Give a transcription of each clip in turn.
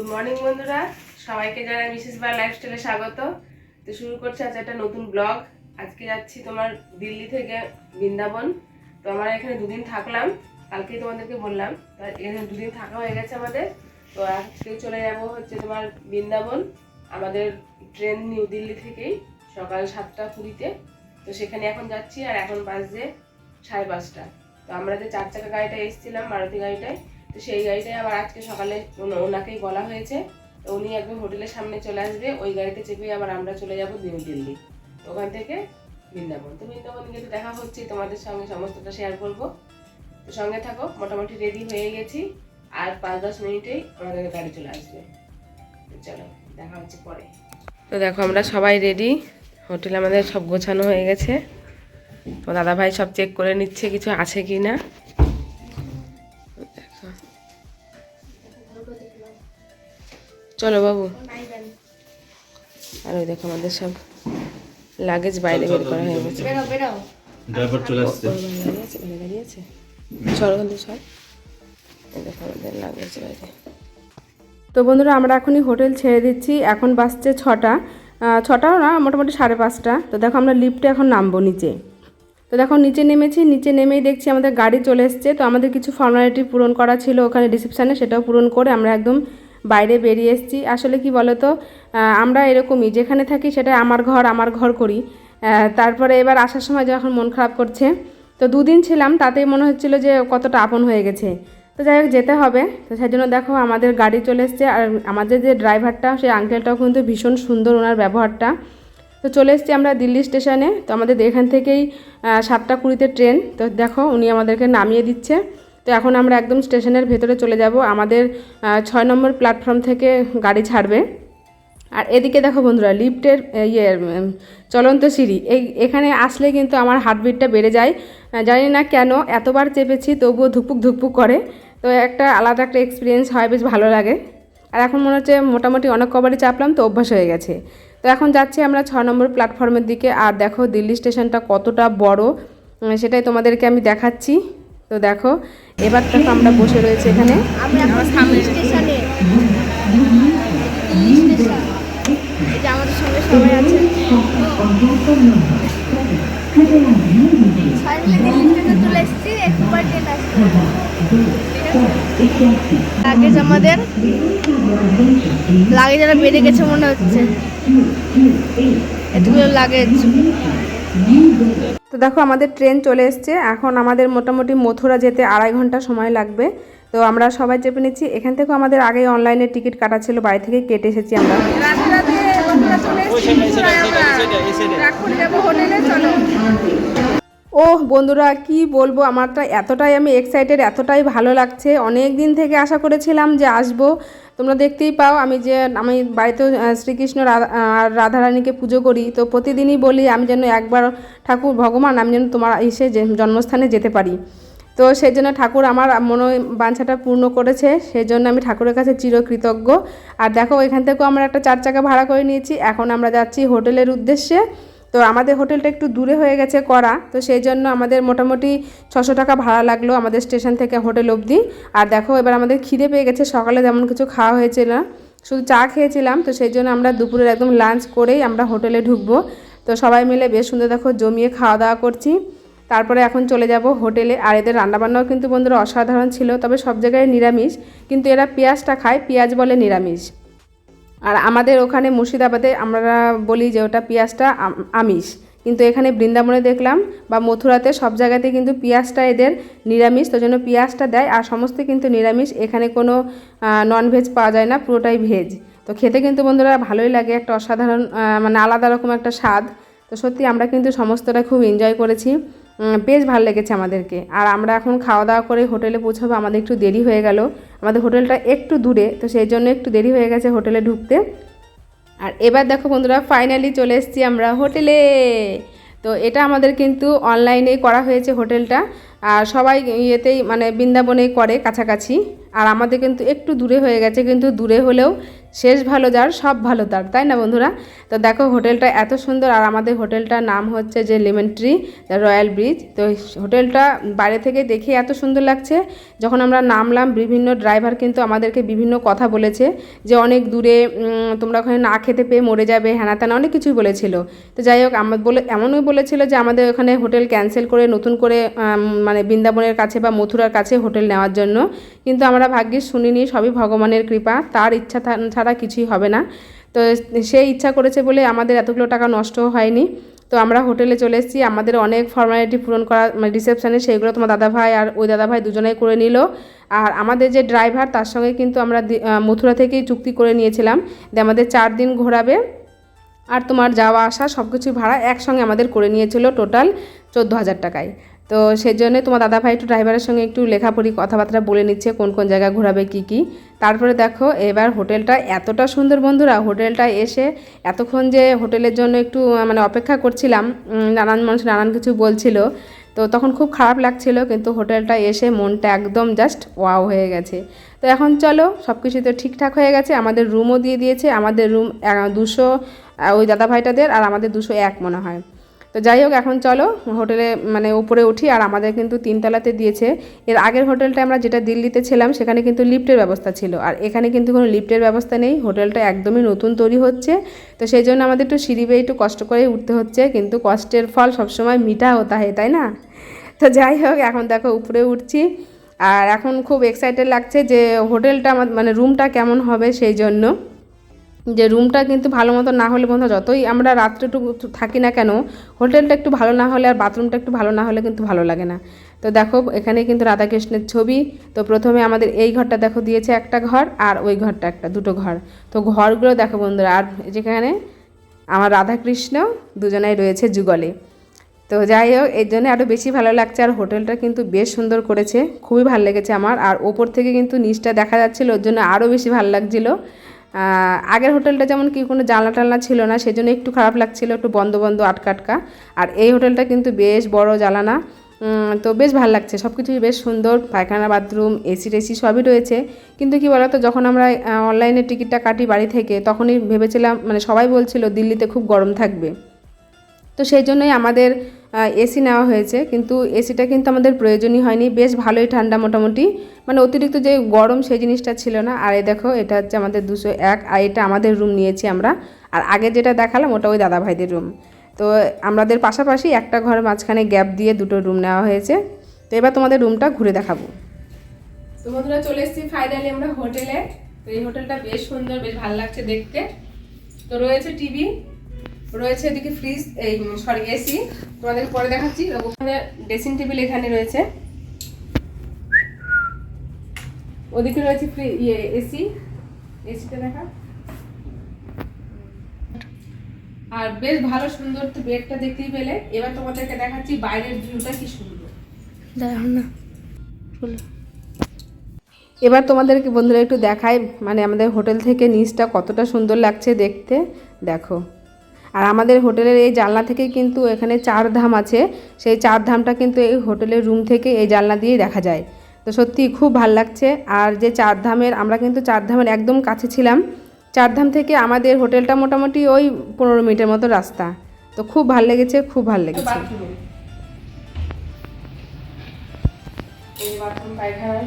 Good morning বন্ধুরা। সবাইকে জানাই বিশেষ বার লাইফস্টাইলে স্বাগত। তো শুরু করছি আজ একটা নতুন ব্লগ আজকে যাচ্ছি তোমার দিল্লি থেকে বৃন্দাবন। তো আমরা এখানে দুদিন থাকলাম। কালকেই তোমাদেরকে বললাম। তো এখানে দুদিন থাকা হয়ে গেছে আমাদের। তো আজকে চলে যাব হচ্ছে তোমার বৃন্দাবন। আমাদের ট্রেন নিউ দিল্লি থেকেই সকাল সাতটা কুড়িতে। তো সেখানে এখন যাচ্ছি আর এখন বাজছে সাড়ে পাঁচটা। তো আমরা যে চার চাকা গাড়িটা এসেছিলাম মারুতি গাড়িটায় তো সেই গাড়িটাই আবার আজকে সকালে ওনাকেই বলা হয়েছে। তো উনি একদম হোটেলের সামনে চলে আসবে, ওই গাড়িতে চেপে আবার আমরা চলে যাব নিউ দিল্লি। ওখান থেকে বৃন্দাবন। তো বৃন্দাবন গিয়ে দেখা হচ্ছে, তোমাদের সঙ্গে সমস্তটা শেয়ার করব। তো সঙ্গে থাকো, মোটামুটি রেডি হয়ে গেছি। আর পাঁচ দশ মিনিটেই আমাদের গাড়ি চলে আসবে। চলো, দেখা হচ্ছে পরে। তো দেখো, আমরা সবাই রেডি হোটেল আমাদের সব গোছানো হয়ে গেছে। তো দাদা ভাই সব চেক করে নিচ্ছে, কিছু আছে কি না চলো বাবু। আর ওই দেখো আমাদের সব লাগেজ বাইরে বের করা হয়ে গেছে। ড্রাইভার চলে আসছে। দাঁড়িয়ে আছে বাইরে দাঁড়িয়ে আছে। চলো কিন্তু সব দেখো আমাদের লাগেজ বাইরে। তো বন্ধুরা আমরা এখনই হোটেল ছেড়ে দিচ্ছি। এখন বাসছে ছটা। ছটাও না মোটামুটি সাড়ে পাঁচটা। তো দেখো আমরা লিফটে এখন নামবো নিচে। তো দেখো নিচে নেমেছি নিচে নেমেই দেখছি আমাদের গাড়ি চলে এসছে। তো আমাদের কিছু ফর্মালিটি পূরণ করা ছিল ওখানে রিসেপশানে সেটাও পূরণ করে আমরা একদম বাইরে বেরিয়ে এসেছি। আসলে কি বলো তো আমরা এরকমই, যেখানে থাকি সেটা আমার ঘর আমার ঘর করি। তারপরে এবার আসার সময় যখন মন খারাপ করছে, তো দুদিন ছিলাম, তাতেই মনে হচ্ছিল যে কতটা আপন হয়ে গেছে। তো যাই হোক, যেতে হবে। তো সেই জন্য দেখো, আমাদের গাড়ি চলে এসছে, আর আমাদের যে ড্রাইভারটা সেই আঙ্কেলটাও কিন্তু ভীষণ সুন্দর ওনার ব্যবহারটা। তো চলে এসেছি আমরা দিল্লি স্টেশনে। তো আমাদের এখান থেকেই সাতটা কুড়িতে ট্রেন। তো দেখো, উনি আমাদেরকে নামিয়ে দিচ্ছে। তো এখন আমরা একদম স্টেশনের ভেতরে চলে যাব। আমাদের ছয় নম্বর প্ল্যাটফর্ম থেকে গাড়ি ছাড়বে। আর এদিকে দেখো বন্ধুরা, লিফটের ইয়ে চলন্ত সিঁড়ি। এই, এখানে আসলে কিন্তু আমার হার্টবিটটা বেড়ে যায়। জানি না কেন, এতবার চেপেছি, তবুও ধুকপুক ধুকপুক করে। তো একটা আলাদা একটা এক্সপিরিয়েন্স হয়, বেশ ভালো লাগে। আর এখন মনে হচ্ছে মোটামুটি অনেক কবারই চাপলাম, তো অভ্যাস হয়ে গেছে। তো এখন যাচ্ছি আমরা ছ নম্বর প্ল্যাটফর্মের দিকে। আর দেখো দিল্লি স্টেশনটা কতটা বড় সেটাই তোমাদেরকে আমি দেখাচ্ছি। তো দেখো, এবার দেখো আমরা বসে রয়েছে এখানে। আমাদের সঙ্গে সবাই আছে। লাগেজ আমাদের বেড়ে গেছে মনে হচ্ছে। এতগুলো লাগেজ তো দেখো আমাদের ট্রেন চলে এসছে। এখন আমাদের মোটামুটি মথুরা যেতে আড়াই ঘণ্টা সময় লাগবে। তো আমরা সবাই চেপে নিচ্ছি। এখান থেকেও আমাদের আগে অনলাইনে টিকিট কাটা ছিল বাড়ি থেকে কেটে এসেছি আমরা। ও বন্ধুরা কি বলব? আমারটা এতটাই আমি এক্সাইটেড এতটাই ভালো লাগছে। অনেক দিন থেকে আশা করেছিলাম যে আসব। তোমরা দেখতেই পাও আমি যে আমি বাড়িতে আহ, শ্রীকৃষ্ণ রাধা আর রাধারানীকে পুজো করি। তো প্রতিদিনই বলি আমি যেন একবার ঠাকুর ভগবান আমি যেন তোমার এসে জন্মস্থানে যেতে পারি। তো সেই জন্য ঠাকুর আমার মনে বাঞ্ছাটা পূর্ণ করেছে। সেই জন্য আমি ঠাকুরের কাছে চিরকৃতজ্ঞ। আর দেখো এখান থেকেও আমরা একটা চার চাকা ভাড়া করে নিয়েছি। এখন আমরা যাচ্ছি হোটেলের উদ্দেশ্যে। তো আমাদের হোটেলটা একটু দূরে হয়ে গেছে করা তো সেই জন্য আমাদের মোটামুটি ছশো টাকা ভাড়া লাগল আমাদের স্টেশন থেকে হোটেল অবধি। আর দেখো এবার আমাদের খিদে পেয়ে গেছে, সকালে তেমন কিছু খাওয়া হয়েছিল না। শুধু চা খেয়েছিলাম, তো সেই জন্য আমরা দুপুরের একদম লাঞ্চ করেই আমরা হোটেলে ঢুকবো। তো সবাই মিলে বেশ সুন্দর দেখো জমিয়ে খাওয়া দাওয়া করছি। তারপরে এখন চলে যাব হোটেলে। আর এদের রান্নাবান্নাও কিন্তু বন্ধুরা অসাধারণ ছিল, তবে সব জায়গায় নিরামিষ, কিন্তু এরা পেঁয়াজটা খায়, পেঁয়াজ বলে নিরামিষ। আর আমাদের ওখানে মুর্শিদাবাদে আমরা বলি যে ওটা পেঁয়াজটা আমিষ। কিন্তু এখানে বৃন্দাবনে দেখলাম বা মথুরাতে সব জায়গাতে কিন্তু পেঁয়াজটা এদের নিরামিষ, তো জন্য পেঁয়াজটা দেয়। আর সমস্ত কিন্তু নিরামিষ। এখানে কোনো ননভেজ পাওয়া যায় না, পুরোটাই ভেজ তো খেতে কিন্তু বন্ধুরা ভালোই লাগে, একটা অসাধারণ মানে আলাদা রকম একটা স্বাদ। তো সত্যি আমরা কিন্তু সমস্তটা খুব এনজয় করেছি। বেশ ভালো লেগেছে আমাদেরকে। আর আমরা এখন খাওয়া দাওয়া করে হোটেলে পৌঁছাবো, আমাদের একটু দেরি হয়ে গেল। আমাদের হোটেলটা একটু দূরে, তো সেই জন্য একটু দেরি হয়ে গেছে হোটেলে ঢুকতে। আর এবার দেখো বন্ধুরা ফাইনালি চলে এসেছি আমরা হোটেলে। তো এটা আমাদের কিন্তু অনলাইনেই করা হয়েছে হোটেলটা। আর সবাই ইয়েতেই মানে বৃন্দাবনেই করে কাছাকাছি। আর আমাদের কিন্তু একটু দূরে হয়ে গেছে, কিন্তু দূরে হলেও শেষ ভালো যার, সব ভালো তার, তাই না বন্ধুরা? তো দেখো হোটেলটা এত সুন্দর, আর আমাদের হোটেলটার নাম হচ্ছে যে লেমন ট্রি রয়্যাল ব্রিজ তো হোটেলটা বাইরে থেকে দেখে এত সুন্দর লাগছে। যখন আমরা নামলাম, বিভিন্ন ড্রাইভার কিন্তু আমাদেরকে বিভিন্ন কথা বলেছে, যে অনেক দূরে তোমরা ওখানে না খেতে পেয়ে মরে যাবে হ্যানা ত্যানা অনেক কিছুই বলেছিল। তো যাই হোক আমার বলে এমনও বলেছিল যে আমাদের ওখানে হোটেল ক্যান্সেল করে নতুন করে মানে বৃন্দাবনের কাছে বা মথুরার কাছে হোটেল নেওয়ার জন্য। কিন্তু আমরা ভাগ্যিস শুনিনি, সবই ভগবানের কৃপা, তার ইচ্ছা ছাড়া কিছুই হবে না। তো সে ইচ্ছা করেছে বলে আমাদের এতগুলো টাকা নষ্টও হয়নি। তো আমরা হোটেলে চলে এসেছি। আমাদের অনেক ফর্মালিটি পূরণ করা মানে রিসেপশানে সেইগুলো তোমার দাদাভাই আর ওই দাদাভাই দুজনেই করে নিল। আর আমাদের যে ড্রাইভার তার সঙ্গে কিন্তু আমরা মথুরা থেকেই চুক্তি করে নিয়েছিলাম যে আমাদের চার দিন ঘোরাবে। আর তোমার যাওয়া আসা সব কিছু ভাড়া একসঙ্গে আমাদের করে নিয়েছিল টোটাল চোদ্দ হাজার টাকায়। তো সেই জন্য তোমার দাদাভাই একটু ড্রাইভারের সঙ্গে একটু লেখাপড়ি কথাবার্তা বলে নিচ্ছে, কোন কোন জায়গা ঘোরাবে, কি কি। তারপরে দেখো, এবার হোটেলটা এতটা সুন্দর বন্ধুরা, হোটেলটা এসে এতক্ষণ যে হোটেলের জন্য একটু মানে অপেক্ষা করছিলাম নানান মানুষ নানান কিছু বলছিল, তো তখন খুব খারাপ লাগছিল, কিন্তু হোটেলটা এসে মনটা একদম জাস্ট ওয়াও হয়ে গেছে। তো এখন চলো সব কিছু তো ঠিকঠাক হয়ে গেছে, আমাদের রুমও দিয়ে দিয়েছে, আমাদের রুম দুশো ওই দাদা ভাইটাদের আর আমাদের দুশো এক মনে হয়। তো যাই হোক, এখন চলো হোটেলে মানে উপরে উঠি, আর আমাদের কিন্তু তিনতলাতে দিয়েছে। এর আগের হোটেলটা আমরা যেটা দিল্লিতে ছিলাম, সেখানে কিন্তু লিফটের ব্যবস্থা ছিল। আর এখানে কিন্তু কোনো লিফটের ব্যবস্থা নেই, হোটেলটা একদমই নতুন তৈরি হচ্ছে। তো সেই জন্য আমাদের একটু সিঁড়ি বেয়ে একটু কষ্ট করে উঠতে হচ্ছে, কিন্তু কষ্টের ফল সবসময় মিঠা হতা হয়, তাই না? তো যাই হোক, এখন দেখো উপরে উঠছি। আর এখন খুব এক্সাইটেড লাগছে যে হোটেলটা আমার মানে রুমটা কেমন হবে সেই জন্য। যে রুমটা কিন্তু ভালো মতো না হলে বন্ধু, যতই আমরা রাত্রেটুকু থাকি না কেন, হোটেলটা একটু ভালো না হলে আর বাথরুমটা একটু ভালো না হলে কিন্তু ভালো লাগে না। তো দেখো, এখানে কিন্তু রাধাকৃষ্ণের ছবি। তো প্রথমে আমাদের এই ঘরটা দেখো, দিয়েছে একটা ঘর আর ওই ঘরটা একটা, দুটো ঘর। তো ঘরগুলো দেখো বন্ধুরা, আর যেখানে আমার রাধাকৃষ্ণ দুজনাই রয়েছে যুগলে। তো যাই হোক, এর জন্য আরও বেশি ভালো লাগছে। আর হোটেলটা কিন্তু বেশ সুন্দর করেছে, খুবই ভালো লেগেছে আমার। আর ওপর থেকে কিন্তু নিচটা দেখা যাচ্ছিল, ওর জন্য আরও বেশি ভালো লাগছিল। আগের হোটেলটা যেমন কি কোনো জানলা টালনা ছিল না, সেজন্য একটু খারাপ লাগছিল, একটু বন্ধ বন্ধ আটকা আটকা আর এই হোটেলটা কিন্তু বেশ বড় জ্বালানা। তো বেশ ভালো লাগছে সব কিছুই বেশ সুন্দর, পায়খানা, বাথরুম, এসি টেসি সবই রয়েছে। কিন্তু কি বলতো, যখন আমরা অনলাইনে টিকিটটা কাটি বাড়ি থেকে, তখনই ভেবেছিলাম মানে সবাই বলছিল, দিল্লিতে খুব গরম থাকবে। তো সেই জন্যই আমাদের এসি নেওয়া হয়েছে। কিন্তু এসিটা কিন্তু আমাদের প্রয়োজনই হয়নি। বেশ ভালোই ঠান্ডা মোটামুটি। মানে অতিরিক্ত যে গরম সেই জিনিসটা ছিল না। আর এই দেখো, এটা হচ্ছে আমাদের দুশো এক। আর এটা আমাদের রুম নিয়েছি আমরা। আর আগে যেটা দেখালাম, ওটা ওই দাদা ভাইদের রুম তো আমাদের পাশাপাশি একটা ঘরের মাঝখানে গ্যাপ দিয়ে দুটো রুম নেওয়া হয়েছে। তো এবার তোমাদের রুমটা ঘুরে দেখাবো। তো বন্ধুরা, চলে এসেছি ফাইনালি আমরা হোটেলে। তো এই হোটেলটা বেশ সুন্দর, বেশ ভালো লাগছে দেখতে। তো রয়েছে টিভি। রয়েছে এদিকে ফ্রিজ এই সরি এসি তোমাদের পরে দেখাচ্ছি। ওখানে ড্রেসিং টেবিল এখানে রয়েছে। ওদিকে রয়েছে ইয়ে এসি এসিটা দেখা। আর বেশ ভালো সুন্দর তো বেডটা দেখতেই পেলে। এবার তোমাদেরকে দেখাচ্ছি বাইরের ভিউটা কি সুন্দর। না। এবার তোমাদেরকে বন্ধুরা একটু দেখাই মানে আমাদের হোটেল থেকে নিচটা কতটা সুন্দর লাগছে দেখতে। দেখো। আর আমাদের হোটেলের এই জানলা থেকেই কিন্তু এখানে চার ধাম আছে। সেই চার ধামটা কিন্তু এই হোটেলের রুম থেকে এই জানলা দিয়েই দেখা যায়। তো সত্যি খুব ভালো লাগছে। আর যে চার ধামের আমরা কিন্তু চার ধামের একদম কাছে ছিলাম। চার ধাম থেকে আমাদের হোটেলটা মোটামুটি ওই পনেরো মিনিটের মতো রাস্তা। তো খুব ভালো লেগেছে খুব ভালো লেগেছে। পায়খানা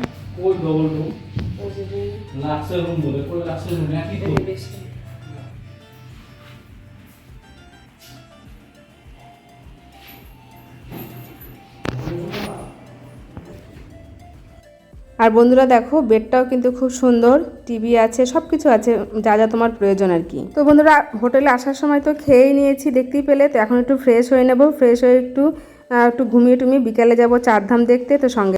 আর বন্ধুরা দেখো, বেডটাও কিন্তু খুব সুন্দর, টিভি আছে সব কিছু আছে, যা যা তোমার প্রয়োজন আর কি। তো বন্ধুরা, হোটেলে আসার সময় তো খেয়েই নিয়েছি, দেখতেই পেলে। তো এখন একটু ফ্রেশ হয়ে নেব ফ্রেশ হয়ে একটু একটু ঘুমিয়ে টুমিয়ে বিকালে যাব চারধাম দেখতে, তো সঙ্গে